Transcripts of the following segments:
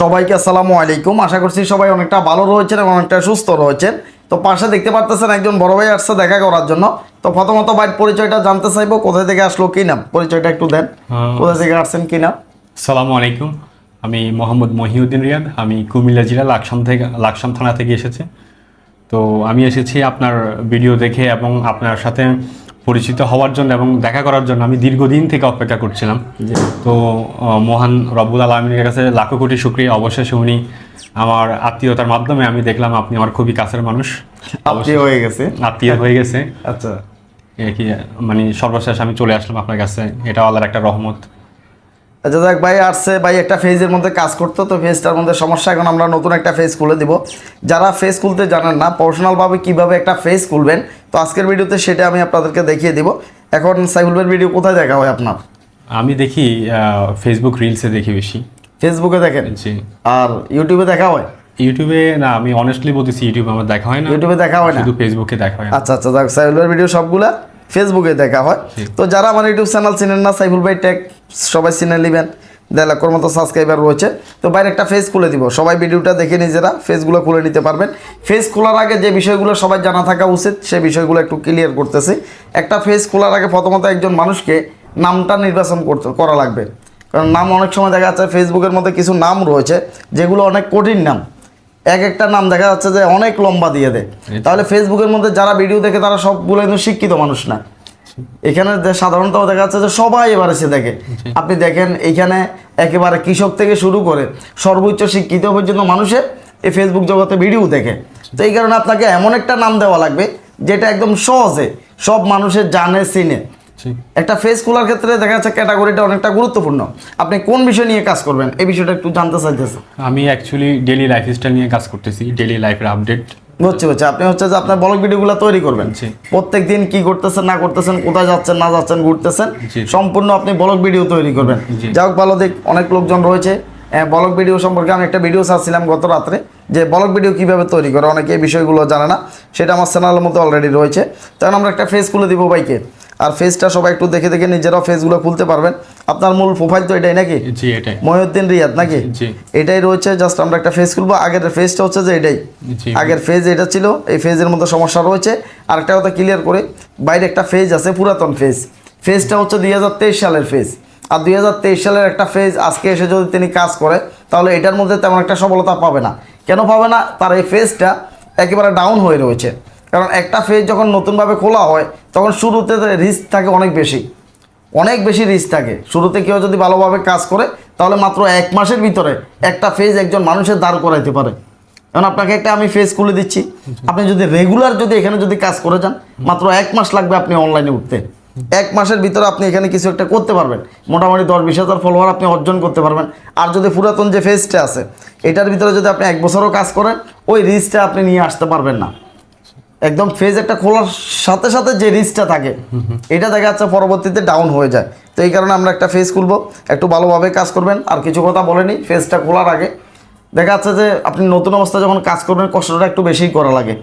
সবাইকে আসসালামু আলাইকুম। আশা করছি সবাই অনেকটা ভালো রয়েছেন এবং অনেকটা সুস্থ রয়েছেন। তো পাশে দেখতে পারতেছেন একজন বড় ভাই আসছে দেখা করার জন্য। তো প্রথমত ভাই পরিচয়টা জানতে চাইব কোথায় থেকে আসলো কি নাম? পরিচয়টা একটু দেন। হ্যাঁ। কোথা থেকে আসছেন কি নাম? সালামু আলাইকুম। আমি মোহাম্মদ মহিউদ্দিন রিয়াদ। আমি কুমিল্লা জেলা লাকসাম থেকে লাকসাম থানা থেকে এসেছি। তো আমি এসেছি আপনার ভিডিও দেখে এবং আপনার সাথে পরিচিত হওয়ার জন্য এবং দেখা করার জন্য আমি দীর্ঘদিন থেকে অপেক্ষা করছিলাম। তো মহান রব্বুল আলমিনের কাছে লাখো কোটি শুক্রিয়া। অবশেষে উনি আমার আত্মীয়তার মাধ্যমে আমি দেখলাম আপনি আমার খুবই কাছের মানুষ। আত্মীয় হয়ে গেছে। আত্মীয় হয়ে গেছে। আচ্ছা। মানে সর্বশেষ আমি চলে আসলাম আপনার কাছে। এটা আল্লাহর একটা রহমত। আচ্ছা দেখ ভাই আসছে। ভাই একটা ফেজের মধ্যে কাজ করতো তো ফেজটার মধ্যে সমস্যা। এখন আমরা নতুন একটা ফেজ খুলে দিব। যারা ফেজ খুলতে জানেন না প্রফেশনালভাবে কীভাবে একটা ফেজ খুলবেন তো আজকের ভিডিওতে সেটা আমি আপনাদেরকে দেখিয়ে দিব। এখন সাইফুল ভাইয়ের ভিডিও কোথায় দেখা হয় আপনার? আমি দেখি ফেসবুক রিলসে দেখি বেশি। ফেসবুকে দেখেন? জি। আর ইউটিউবে দেখা হয়? ইউটিউবে না আমি অনেস্টলি বলতেছি ইউটিউবে আমার দেখা হয় না। ইউটিউবে দেখা হয় না? শুধু ফেসবুকে দেখা হয় আচ্ছা আচ্ছা দেখ সাইফুলের ভিডিও সবগুলা ফেসবুকে দেখা হয়। তো যারা আমার ইউটিউব চ্যানেল চিনেন না সাইফুল ভাই টেক সবাই চিনে নেবেন। দেড় লাখের মতো সাবস্ক্রাইবার রয়েছে। তো বাইরে একটা ফেস খুলে দিব। সবাই ভিডিওটা দেখে নিজেরা ফেসগুলো খুলে নিতে পারবেন। ফেস খোলার আগে যে বিষয়গুলো সবাই জানা থাকা উচিত সেই বিষয়গুলো একটু ক্লিয়ার করতেছি। একটা ফেস খোলার আগে প্রথমত একজন মানুষকে নামটা নির্বাচন করতে করা লাগবে। কারণ নাম অনেক সময় দেখা যাচ্ছে ফেসবুকের মধ্যে কিছু নাম রয়েছে যেগুলো অনেক কঠিন নাম। এক একটা নাম দেখা যাচ্ছে যে অনেক লম্বা দিয়ে দেয়। তাহলে ফেসবুকের মধ্যে যারা ভিডিও দেখে তারা সবগুলো কিন্তু শিক্ষিত মানুষ না। এখানে সাধারণত দেখা যাচ্ছে যে সবাই এবার এসে দেখে। আপনি দেখেন এখানে একেবারে কৃষক থেকে শুরু করে সর্বোচ্চ শিক্ষিত পর্যন্ত মানুষের এই ফেসবুক জগতে ভিডিও দেখে। তো এই কারণে আপনাকে এমন একটা নাম দেওয়া লাগবে যেটা একদম সহজে সব মানুষের জানে চিনে। একটা ফেস খোলার ক্ষেত্রে দেখা যাচ্ছে ক্যাটাগরিটা অনেকটা গুরুত্বপূর্ণ। আপনি কোন বিষয় নিয়ে কাজ করবেন? এই বিষয়টা একটু জানতে চাইতেছে। আমি অ্যাকচুয়ালি ডেলি লাইফস্টাইল নিয়ে কাজ করতেছি ডেলি লাইফের আপডেট হচ্ছে হচ্ছে আপনি হচ্ছে যে আপনার ব্লগ ভিডিওগুলো তৈরি করবেন। প্রত্যেক দিন কি করতেছেন না করতেছেন কোথায় যাচ্ছেন না যাচ্ছেন ঘুরতেছেন সম্পূর্ণ আপনি ব্লগ ভিডিও তৈরি করবেন। যাই হোক ভালো দিক অনেক লোকজন রয়েছে। ব্লগ ভিডিও সম্পর্কে আমি একটা ভিডিও ছাড়ছিলাম গত রাত্রে যে ব্লগ ভিডিও কীভাবে তৈরি করে অনেকে এই বিষয়গুলো জানে না সেটা আমার চ্যানেলের মধ্যে অলরেডি রয়েছে। তখন আমরা একটা ফেস খুলে দিব বাইকে আর ফেসটা সবাই একটু দেখে দেখে নিজেরাও ফেসগুলো খুলতে পারবেন। আপনার মূল প্রোফাইল তো এটাই নাকি? জি এটাই। মহিউদ্দিন রিয়াদ নাকি? এটাই রয়েছে জাস্ট আমরা একটা ফেস খুলবো। আগের ফেসটা হচ্ছে যে এটাই। আগের ফেজ এটা ছিল এই ফেজের মধ্যে সমস্যা রয়েছে। আরেকটা কথা ক্লিয়ার করে বাইরে একটা ফেজ আছে পুরাতন ফেজ ফেজটা হচ্ছে দুই হাজার তেইশ সালের ফেজ আর দুই হাজার তেইশ সালের একটা ফেজ আজকে এসে যদি তিনি কাজ করে তাহলে এটার মধ্যে তেমন একটা সফলতা পাবে না। কেন পাবে না? তার এই ফেজটা একেবারে ডাউন হয়ে রয়েছে। কারণ একটা ফেজ যখন নতুনভাবে খোলা হয়, তখন শুরুতে রিস্ক থাকে অনেক বেশি। অনেক বেশি রিস্ক থাকে। শুরুতে কেউ যদি ভালোভাবে কাজ করে, তাহলে মাত্র এক মাসের ভিতরে একটা ফেজ একজন মানুষের দাঁড় করাইতে পারে। এখন আপনাকে একটা আমি ফেজ খুলে দিচ্ছি। আপনি যদি রেগুলার যদি এখানে যদি কাজ করে যান, মাত্র এক মাস লাগবে আপনি অনলাইনে উঠতে। এক মাসের ভিতরে আপনি এখানে কিছু একটা করতে পারবেন। মোটামুটি দশ বিশ হাজার ফলোয়ার আপনি অর্জন করতে পারবেন। আর যদি পুরাতন যে ফেজটা আছে, এটার ভিতরে যদি আপনি এক বছরও কাজ করেন, ওই রিস্কটা আপনি নিয়ে আসতে পারবেন না। একদম ফেজ একটা খোলার সাথে সাথে যে রিস্কটা থাকে, এটা দেখা যাচ্ছে পরবর্তীতে ডাউন হয়ে যায়। তো এই কারণে আমরা একটা ফেজ খুলবো। একটু ভালোভাবে কাজ করবেন, আর কিছু কথা বলেনি ফেজটা খোলার আগে। দেখা যাচ্ছে যে আপনি নতুন অবস্থায় যখন কাজ করবেন, কষ্টটা একটু বেশিই করা লাগে।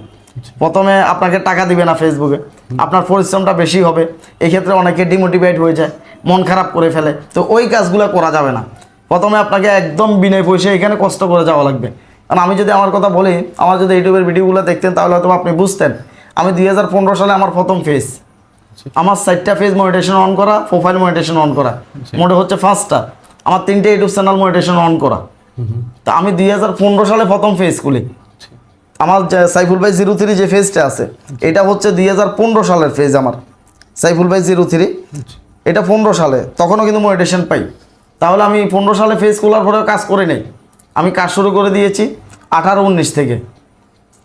প্রথমে আপনাকে টাকা দিবে না ফেসবুকে, আপনার পরিশ্রমটা বেশি হবে, এক্ষেত্রে অনেকে ডিমোটিভেট হয়ে যায়, মন খারাপ করে ফেলে। তো ওই কাজগুলো করা যাবে না। প্রথমে আপনাকে একদম বিনয় পয়সা এখানে কষ্ট করে যাওয়া লাগবে। কারণ আমি যদি আমার কথা বলি আমার যদি ইউটিউবের ভিডিওগুলো দেখতেন তাহলে হয়তো আপনি বুঝতেন। আমি দুই হাজার পনেরো সালে আমার প্রথম ফেস আমার চারটা ফেজ মনিটেশন অন করা প্রোফাইল মনিটেশন অন করা। মোটে হচ্ছে ফার্স্টটা আমার তিনটে ইউটিউব চ্যানেল মনিটেশন অন করা। তা আমি দু হাজার পনেরো সালে প্রথম ফেজ খুলি। আমার সাইফুল ভাই জিরো থ্রি যে ফেজটা আছে এটা হচ্ছে দুই হাজার পনেরো সালের ফেজ আমার। সাইফুল ভাই জিরো থ্রি এটা পনেরো সালে। তখনও কিন্তু মনিটেশন পাই। তাহলে আমি পনেরো সালে ফেজ খোলার পরেও কাজ করে নেই। আমি কাজ শুরু করে দিয়েছি আঠারো উনিশ থেকে।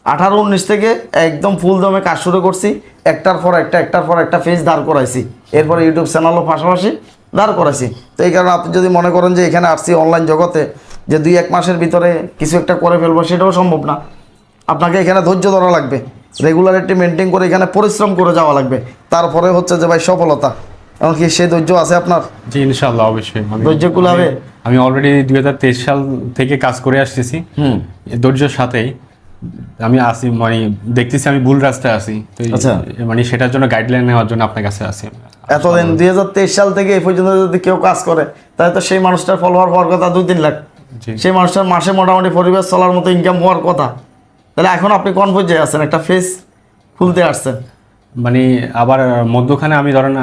আঠারো উনিশ থেকে একদম ফুল দমে কাজ শুরু করছি। একটার পর একটা, একটার পর একটা ফেজ দাঁড় করাইছি। এরপরে ইউটিউব চ্যানেলও পাশাপাশি দাঁড় করাইছি। তো এই কারণে আপনি যদি মনে করেন যে এখানে আসছি অনলাইন জগতে, যে দুই এক মাসের ভিতরে কিছু একটা করে ফেলব, সেটাও সম্ভব না। আপনাকে এখানে ধৈর্য ধরা লাগবে। রেগুলারিটি মেনটেন করে এখানে পরিশ্রম করে যাওয়া লাগবে। তারপরে হচ্ছে যে ভাই সফলতা। এমনকি সেই ধৈর্য আছে আপনার? জি ইনশাল্লাহ অবশ্যই। আমি- ধৈর্য কুলাবে? আমি অলরেডি দুই হাজার তেইশ সাল থেকে কাজ করে আসতেছি। হুম। এই ধৈর্যের সাথেই আমি আসি মানে দেখতেছি আমি ভুল রাস্তায় আছি। তো আচ্ছা। মানে সেটার জন্য গাইডলাইন নেওয়ার জন্য আপনার কাছে আসি এতদিন দুই হাজার তেইশ সাল থেকে এই পর্যন্ত যদি কেউ কাজ করে তাহলে তো সেই মানুষটার ফলোয়ার হওয়ার কথা দুই তিন লাখ। জি। সেই মানুষটার মাসে মোটামুটি পরিবেশ চলার মতো ইনকাম হওয়ার কথা। তাহলে এখন আপনি কোন পর্যায়ে আছেন একটা ফেস খুলতে আসছেন। মানে আবার মধ্যখানে আমি ধরেন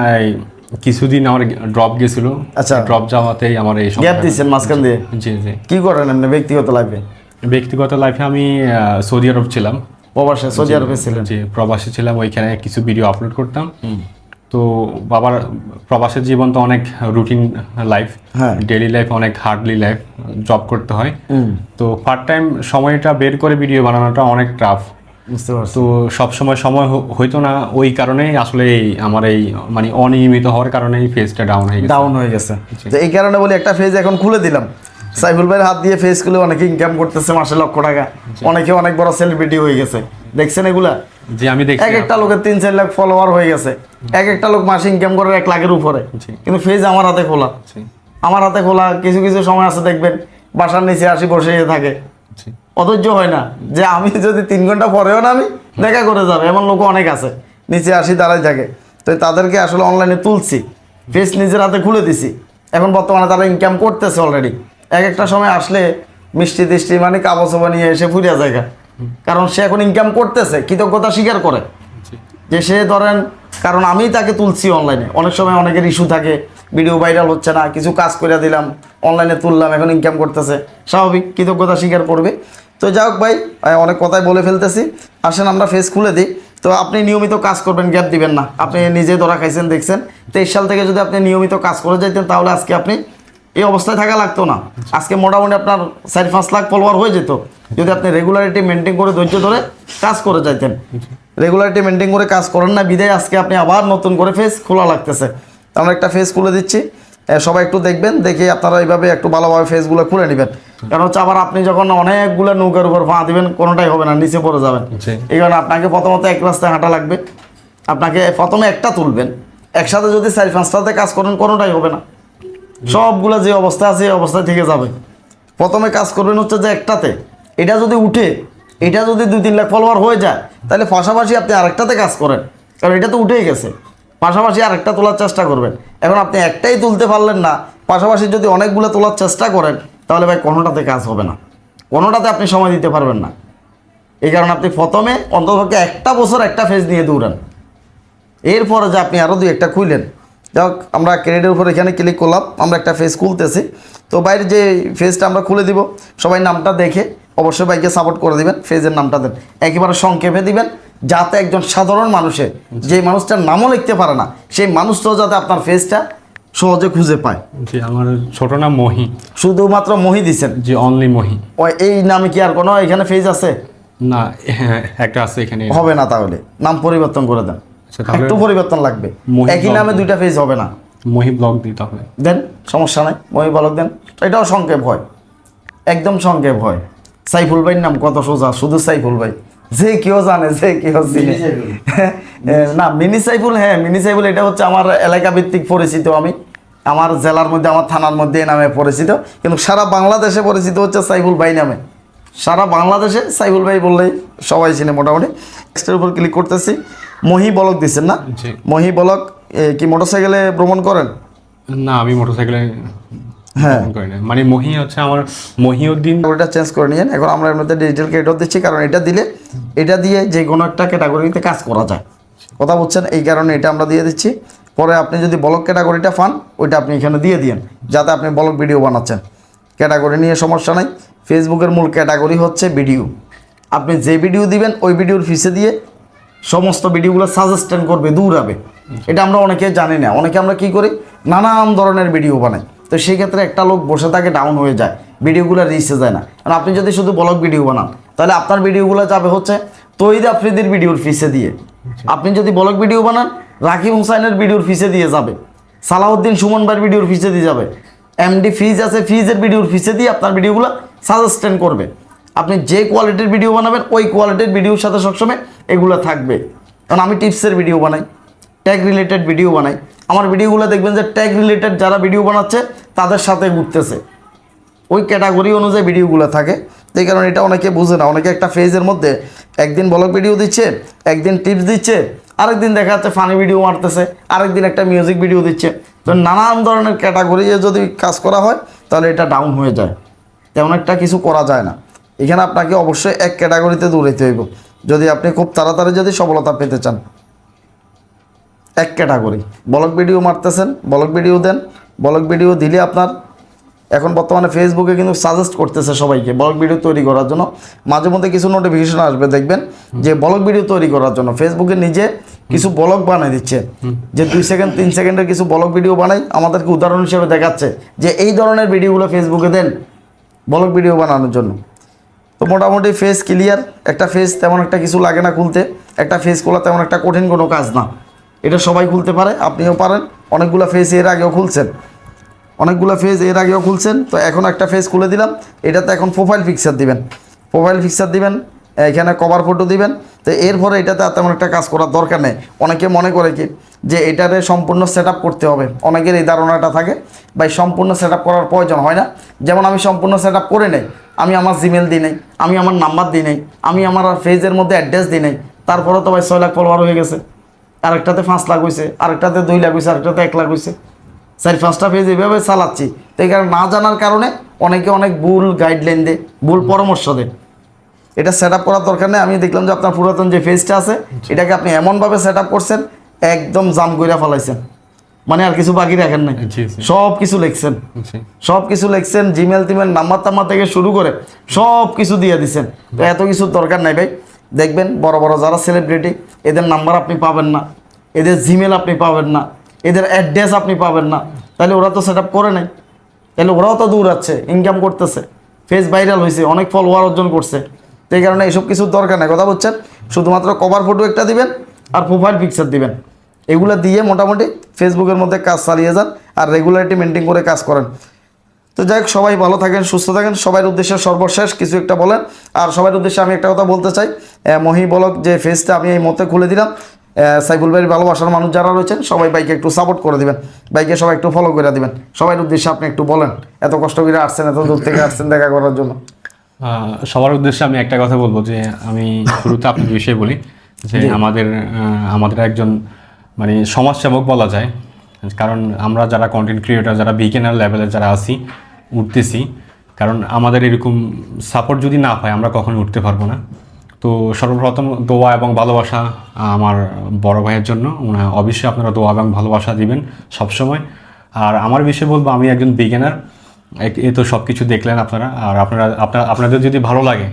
কিছুদিন আমার ড্রপ গেছিল। আচ্ছা। ড্রপ যাওয়াতেই আমার এই গ্যাপ দিচ্ছেন মাঝখান দিয়ে? জি জি কি করেন এমনি ব্যক্তিগত লাইফে ব্যক্তিগত লাইফে আমি সৌদি আরব ছিলাম। প্রবাসে সৌদি আরবে ছিলেন। জি প্রবাসী ছিলাম ওইখানে কিছু ভিডিও আপলোড করতাম। তো বাবার প্রবাসের জীবন তো অনেক রুটিন লাইফ। ডেইলি লাইফ অনেক হার্ডলি লাইফ জব করতে হয়। তো পার্ট টাইম সময়টা বের করে ভিডিও বানানোটা অনেক টাফ তো সব সময় সময় হইতো না ওই কারণেই আসলে আমার এই মানে অনিয়মিত হওয়ার কারণে এই ফেজটা ডাউন হয়ে গেছে। ডাউন হয়ে গেছে। তো এই কারণে বলি একটা ফেজ এখন খুলে দিলাম। সাইফুল ভাইয়ের হাত দিয়ে ফেজ খুলে অনেকে ইনকাম করতেছে মাসে লক্ষ টাকা। অনেকে অনেক বড় সেলিব্রিটি হয়ে গেছে। দেখছেন এগুলা? যে আমি দেখছি। এক একটা লোকের তিন চার লাখ ফলোয়ার হয়ে গেছে। এক একটা লোক মাসে ইনকাম করে এক লাখের উপরে। কিন্তু ফেজ আমার হাতে খোলা। আমার হাতে খোলা কিছু কিছু সময় আছে দেখবেন বাসার নিচে আসি বসে থাকে। জি, অধৈর্য হয় না। যে আমি যদি তিন ঘণ্টা পরেও না আমি দেখা করে যাবে। এমন লোক অনেক আছে। নিচে আসি দাঁড়াই থাকে। তো তাদেরকে আসলে অনলাইনে তুলছি। ফেস নিজের হাতে খুলে দিছি। এখন বর্তমানে তারা ইনকাম করতেছে অলরেডি এক একটা সময় আসলে মিষ্টি টিষ্টি মানে কাপড় কাগজ নিয়ে এসে ফুরিয়া জায়গা কারণ সে এখন ইনকাম করতেছে কৃতজ্ঞতা স্বীকার করে। যে সে ধরেন কারণ আমি তাকে তুলছি অনলাইনে অনেক সময় অনেকের ইস্যু থাকে। ভিডিও ভাইরাল হচ্ছে না, কিছু কাজ করে দিলাম অনলাইনে তুললাম, এখন ইনকাম করতেছে। স্বাভাবিক, কৃতজ্ঞতা স্বীকার করবে। তো যাই হোক ভাই অনেক কথাই বলে ফেলতেছি। আসেন আমরা ফেস খুলে দিই। তো আপনি নিয়মিত কাজ করবেন গ্যাপ দিবেন না। আপনি নিজে ধরা খাইছেন, দেখছেন। তেইশ সাল থেকে যদি আপনি নিয়মিত কাজ করে যাইতেন, তাহলে আজকে আপনি এই অবস্থায় থাকা লাগতো না। আজকে মোটামুটি আপনার চার পাঁচ লাখ ফলোয়ার হয়ে যেত। যদি আপনি রেগুলারিটি মেনটেন করে ধৈর্য ধরে কাজ করে যাইতেন। রেগুলারিটি মেনটেন করে কাজ করেন না, বিদায় আজকে আপনি আবার নতুন করে ফেস খোলা লাগতেছে। আমরা একটা ফেস খুলে দিচ্ছি। সবাই একটু দেখবেন দেখে আপনারা এইভাবে একটু ভালোভাবে ফেসগুলো খুলে নেবেন। কারণ হচ্ছে আবার আপনি যখন অনেকগুলো নৌকার উপর ফাঁ দিবেন কোনোটাই হবে না নিচে পড়ে যাবেন। এই কারণে আপনাকে প্রথমত এক রাস্তায় হাঁটা লাগবে। আপনাকে প্রথমে একটা তুলবেন। একসাথে যদি চারি পাঁচটাতে কাজ করেন কোনোটাই হবে না। সবগুলো যে অবস্থা আছে এই অবস্থায় থেকে যাবে। প্রথমে কাজ করবেন হচ্ছে যে একটাতে। এটা যদি উঠে এটা যদি দুই তিন লাখ ফলোয়ার হয়ে যায় তাহলে পাশাপাশি আপনি আরেকটাতে কাজ করেন। কারণ এটা তো উঠেই গেছে। পাশাপাশি আরেকটা তোলার চেষ্টা করবেন। এখন আপনি একটাই তুলতে পারলেন না, পাশাপাশি যদি অনেকগুলো তোলার চেষ্টা করেন, তাহলে ভাই কোনোটাতে কাজ হবে না। কোনোটাতে আপনি সময় দিতে পারবেন না। এই কারণে আপনি প্রথমে অন্ততপক্ষে একটা বছর একটা ফেজ নিয়ে দৌড়ান। এরপরে যে আপনি আরও দুই একটা খুললেন যাক, আমরা ক্রেডিটের উপর এখানে ক্লিক করলাম, আমরা একটা ফেজ খুলতেছি। তো বাইরে যে ফেজটা আমরা খুলে দিব, সবাই নামটা দেখে অবশ্যই বাইকে সাপোর্ট করে দিবেন ফেজের নামটা দেন। একেবারে সংক্ষেপে দিবেন। যাতে একজন সাধারণ মানুষের যে মানুষটার নামও লিখতে পারে না সেই মানুষটাও যাতে আপনার ফেজটা সহজে খুঁজে পায়। জি আমার ছোট নাম মহি। শুধুমাত্র মহি দিছেন? জি অনলি মহি। ওই এই নামে কি আর কোনো এখানে ফেজ আছে? না হ্যাঁ, একটা আছে এখানে। হবে না তাহলে নাম পরিবর্তন করে দেন। আচ্ছা, একটু পরিবর্তন লাগবে। একই নামে দুইটা ফেজ হবে না। মহি ব্লগ দিতে হবে দেন সমস্যা নাই মহি বলক দেন। এটাও সংক্ষেপ হয়। একদম সংক্ষেপ হয়। সাইফুল ভাইয়ের নাম কত সোজা শুধু সাইফুল ভাই। যে কেউ জানে যে কেউ চিনে। না মিনি সাইফুল হ্যাঁ মিনি সাইফুল এটা হচ্ছে আমার এলাকা ভিত্তিক পরিচিত আমি। আমার জেলার মধ্যে আমার থানার মধ্যে এই নামে পরিচিত। কিন্তু সারা বাংলাদেশে পরিচিত হচ্ছে সাইফুল ভাই নামে। সারা বাংলাদেশে সাইফুল ভাই বললেই সবাই চিনে মোটামুটি। টেক্সটের উপর ক্লিক করতেছি। মহি বলক দিচ্ছেন না? মহি বলক কি মোটরসাইকেলে ভ্রমণ করেন? না আমি মোটরসাইকেলে হ্যাঁ। মানে মহি হচ্ছে আমার মহিউদ্দিন ওটা চেঞ্জ করে নিয়েন। এখন আমরা এর মধ্যে ডিজিটাল ক্যারেক্টার দিচ্ছি কারণ এটা দিলে এটা দিয়ে যে কোনো একটা ক্যাটাগরিতে কাজ করা যায়। কথা বলছেন এই কারণে এটা আমরা দিয়ে দিচ্ছি। পরে আপনি যদি ব্লক ক্যাটাগরিটা পান ওইটা আপনি এখানে দিয়ে দিন যাতে আপনি ব্লক ভিডিও বানাচ্ছেন। ক্যাটাগরি নিয়ে সমস্যা নাই। ফেসবুকের মূল ক্যাটাগরি হচ্ছে ভিডিও আপনি যে ভিডিও দিবেন ওই ভিডিওর ফিসে দিয়ে সমস্ত ভিডিওগুলো সাজেস্টেন্ট করবে দৌড়াবে। এটা আমরা অনেকে জানি না। অনেকে আমরা কি করি? নানান ধরনের ভিডিও বানাই। তো সেই ক্ষেত্রে একটা লোক বসে থাকে ডাউন হয়ে যায় ভিডিওগুলো রিচে যায় না। কারণ আপনি যদি শুধু ব্লগ ভিডিও বানান তাহলে আপনার ভিডিওগুলো যাবে হচ্ছে তৈরি আফ্রিদির ভিডিওর ফিসে দিয়ে। আপনি যদি ব্লগ ভিডিও বানান রাকিব হুসাইনের ভিডিওর ফিসে দিয়ে যাবে। সালাউদ্দিন সুমন ভাইয়ের ভিডিওর ফিসে দিয়ে যাবে। এমডি ফিজ আছে ফিজের ভিডিওর ফিসে দিয়ে আপনার ভিডিওগুলো সাজেস্টেন্ট করবে। আপনি যে কোয়ালিটির ভিডিও বানাবেন ওই কোয়ালিটির ভিডিওর সাথে সবসময় এগুলো থাকবে। কারণ আমি টিপসের ভিডিও বানাই। ট্যাগ রিলেটেড ভিডিও বানাই। আমার ভিডিওগুলো দেখবেন যে ট্যাগ রিলেটেড যারা ভিডিও বানাচ্ছে, তাদের সাথে ঘুরতেছে। ওই ক্যাটাগরি অনুযায়ী ভিডিওগুলো থাকে। এই কারণে এটা অনেকে বুঝে না। অনেকে একটা ফেজের মধ্যে একদিন ব্লগ ভিডিও দিচ্ছে, একদিন টিপস দিচ্ছে, আরেকদিন দেখা যাচ্ছে ফানি ভিডিও মারতেছে, আরেকদিন একটা মিউজিক ভিডিও দিচ্ছে। তো নানান ধরনের ক্যাটাগরি যদি কাজ করা হয়, তাহলে এটা ডাউন হয়ে যায়। তেমন একটা কিছু করা যায় না। এখানে আপনাকে অবশ্যই এক ক্যাটাগরিতে দৌড়াইতে হইব। যদি আপনি খুব তাড়াতাড়ি যদি সফলতা পেতে চান এক ক্যাটাগরি। ব্লগ ভিডিও মারতেছেন ব্লগ ভিডিও দেন। ব্লগ ভিডিও দিলে আপনার এখন বর্তমানে ফেসবুকে কিন্তু সাজেস্ট করতেছে সবাইকে ব্লগ ভিডিও তৈরি করার জন্য। মাঝে মধ্যে কিছু নোটিফিকেশন আসবে, দেখবেন যে ব্লগ ভিডিও তৈরি করার জন্য। ফেসবুকে নিজে কিছু ব্লগ বানিয়ে দিচ্ছে। যে দুই সেকেন্ড তিন সেকেন্ডের কিছু ব্লগ ভিডিও বানাই আমাদেরকে উদাহরণ হিসেবে দেখাচ্ছে যে এই ধরনের ভিডিওগুলো ফেসবুকে দেন ব্লগ ভিডিও বানানোর জন্য। তো মোটামুটি ফেস ক্লিয়ার একটা ফেস তেমন একটা কিছু লাগে না খুলতে। একটা ফেস খোলা তেমন একটা কঠিন কোনো কাজ না। এটা সবাই খুলতে পারে, আপনিও পারেন। অনেকগুলো ফেজের আগেও খুলছেন। অনেকগুলো ফেজের আগেও খুলছেন, তো এখন একটা ফেজ খুলে দিলাম। এটাতে এখন প্রোফাইল পিকচার দিবেন। প্রোফাইল পিকচার দিবেন, এখানে কভার ফটো দিবেন। তো এরপরে এটাতে আর তেমন একটা কাজ করার দরকার নেই। অনেকে মনে করে কি, যে এটারে সম্পূর্ণ সেট করতে হবে। অনেকের এই ধারণাটা থাকে বা সম্পূর্ণ সেট করার প্রয়োজন হয় না। যেমন আমি সম্পূর্ণ সেট করে নেই, আমি আমার জিমেল দিই নেই, আমি আমার নাম্বার দিই নেই, আমি আমার ফেজের মধ্যে অ্যাড্রেস দিই নেই তারপরে তো ভাই ছয় লাখ ফলোয়ার হয়ে গেছে। আরেকটাতে পাঁচ লাখ হয়েছে আরেকটাতে দুই লাখ হয়েছে আরেকটাতে এক লাখ হয়েছে চার পাঁচটা পেজ এভাবে চালাচ্ছি। তো এই কারণে না জানার কারণে অনেকে অনেক ভুল গাইডলাইন দেয় ভুল পরামর্শ দেয়। এটা সেট আপ করার দরকার নেই। আমি দেখলাম যে আপনার পুরাতন যে ফেজটা আছে এটাকে আপনি এমনভাবে সেট আপ করছেন একদম জাম কইরা ফেলাইছেন। মানে আর কিছু বাকি রাখেন নাই। সব কিছু লিখছেন। সব কিছু লিখছেন জিমেল টিমেল নাম্বার টাম্বার থেকে শুরু করে সব কিছু দিয়ে দিচ্ছেন তো এত কিছুর দরকার নাই ভাই। দেখবেন বড় বড় যারা সেলিব্রিটি এদের নাম্বার আপনি পাবেন না, এদের জিমেল আপনি পাবেন না, এদের অ্যাড্রেস আপনি পাবেন না, তাহলে ওরা তো সেট করে নাই। তাহলে ওরাও তো দৌড়াচ্ছে ইনকাম করতেছে ফেস ভাইরাল হয়েছে অনেক ফলোয়ার অর্জন করছে। তো এই কারণে এইসব কিছুর দরকার নাই, কথা বলছেন? শুধুমাত্র কভার ফটো একটা দিবেন আর প্রোফাইল পিকচার দিবেন। এগুলো দিয়ে মোটামুটি ফেসবুকের মধ্যে কাজ চালিয়ে যান আর রেগুলারিটি মেনটেন করে কাজ করেন। তো যাই হোক সবাই ভালো থাকেন সুস্থ থাকেন। সবার উদ্দেশ্যে সর্বশেষ কিছু একটা বলেন। আর সবার উদ্দেশ্যে আমি একটা কথা বলতে চাই। মহি বলক যে ফেসটা আমি এই মতে খুলে দিলাম। সাইফুল ভাইয়ের ভালোবাসার মানুষ যারা রয়েছেন সবাই বাইকে একটু সাপোর্ট করে দিবেন। বাইকে সবাই একটু ফলো করে দিবেন। সবার উদ্দেশ্যে আপনি একটু বলেন এত কষ্ট করে আসছেন এত দূর থেকে আসছেন দেখা করার জন্য। সবার উদ্দেশ্যে আমি একটা কথা বলব যে আমি শুরুতে আপনার বিষয়ে বলি যে আমাদের আমাদের একজন মানে সমাজসেবক বলা যায়। কারণ আমরা যারা কন্টেন্ট ক্রিয়েটার যারা বিগিনার লেভেলে যারা আছি উঠতেছি। কারণ আমাদের এরকম সাপোর্ট যদি না পাই আমরা কখনো উঠতে পারব না। তো সর্বপ্রথম দোয়া এবং ভালোবাসা আমার বড় ভাইয়ের জন্য। অবশ্যই আপনারা দোয়া এবং ভালোবাসা দিবেন সবসময়। আর আমার বিষয়ে বলব, আমি একজন বিগিনার এ তো সব কিছু দেখলেন আপনারা। আর আপনারা, আপনার, আপনাদের যদি ভালো লাগে,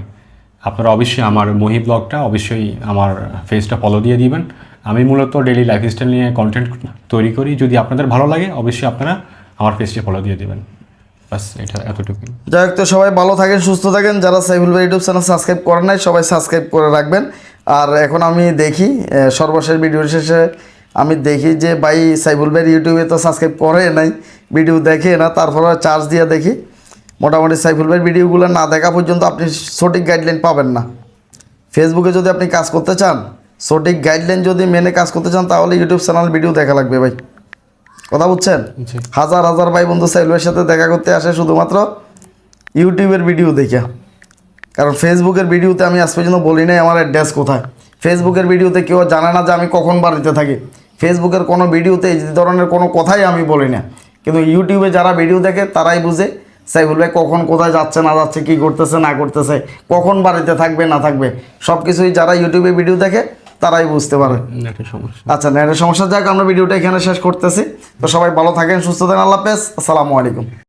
আপনারা অবশ্যই আমার মহি ব্লগটা অবশ্যই আমার ফেসটা ফলো দিয়ে দিবেন। আমি মূলত ডেলি লাইফস্টাইল নিয়ে কন্টেন্ট তৈরি করি। যদি আপনাদের ভালো লাগে, অবশ্যই আপনারা আমার ফেসটি ফলো দিয়ে দিবেন। যাই হোক, তো সবাই ভালো থাকেন, সুস্থ থাকেন। যারা সাইফুল ভাই ইউটিউব চ্যানেল সাবস্ক্রাইব করেন নাই, সবাই সাবস্ক্রাইব করে রাখবেন। আর এখন আমি দেখি সর্বশেষ ভিডিও শেষে আমি দেখি যে ভাই সাইফুল ভাই ইউটিউবে তো সাবস্ক্রাইব করে নাই ভিডিও দেখে না, তারপরে চার্জ দিয়ে দেখি। মোটামুটি সাইফুল ভাই ভিডিওগুলো না দেখা পর্যন্ত আপনি সঠিক গাইডলাইন পাবেন না। ফেসবুকে যদি আপনি কাজ করতে চান, সঠিক গাইডলাইন যদি মেনে কাজ করতে চান, তাহলে ইউটিউব চ্যানেল ভিডিও দেখা লাগবে ভাই। কথা বুঝছেন? হাজার হাজার ভাই বন্ধু সাইলুয়ের সাথে দেখা করতে আসে শুধুমাত্র ইউটিউবের ভিডিও দেখে। কারণ ফেসবুকের ভিডিওতে আমি আজ পর্যন্ত বলি নাই আমার অ্যাড্রেস কোথায়। ফেসবুকের ভিডিওতে কেউ জানে না যে আমি কখন বাড়িতে থাকি। ফেসবুকের কোনো ভিডিওতে এই ধরনের কোনো কথাই আমি বলি না। কিন্তু ইউটিউবে যারা ভিডিও দেখে তারাই বুঝে সাইফুল ভাই কখন কোথায় যাচ্ছে না যাচ্ছে কি করতেছে না করতেছে কখন বাড়িতে থাকবে না থাকবে। সব কিছুই যারা ইউটিউবে ভিডিও দেখে তারাই বুঝতে পারে। আচ্ছা নেটের সমস্যা। যাক আমরা ভিডিওটা এখানে শেষ করতেছি। তো সবাই ভালো থাকেন সুস্থ থাকেন। আল্লাহ হাফেজ। আসসালামু আলাইকুম।